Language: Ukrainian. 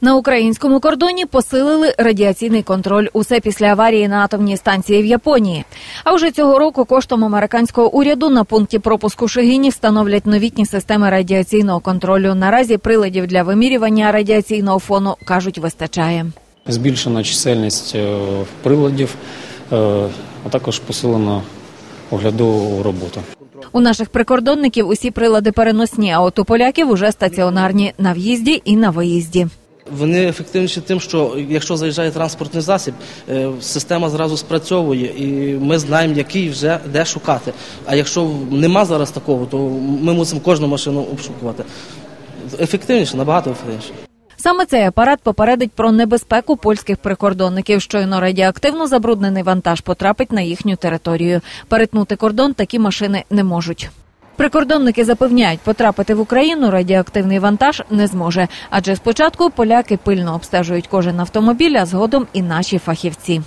На українському кордоні посилили радіаційний контроль. Усе після аварії на атомній станції в Японії. А вже цього року коштом американського уряду на пункті пропуску Шигіні встановлять новітні системи радіаційного контролю. Наразі приладів для вимірювання радіаційного фону кажуть вистачає. Збільшена чисельність е, приладів, е, а також посилена оглядову роботу. У наших прикордонників усі прилади переносні, а от у поляків уже стаціонарні на в'їзді і на виїзді. Вони ефективніші тим, що якщо заїжджає транспортний засіб, е, система зразу спрацьовує, і ми знаємо, який вже де шукати. А якщо нема зараз такого, то ми мусимо кожну машину обшукувати. Ефективніше, набагато ефективніше. Саме цей апарат попередить про небезпеку польських прикордонників. Щойно радіоактивно забруднений вантаж потрапить на їхню територію. Перетнути кордон такі машини не можуть. Прикордонники запевняють, потрапити в Україну радіоактивний вантаж не зможе, адже спочатку поляки пильно обстежують кожен автомобіль, а згодом і наші фахівці.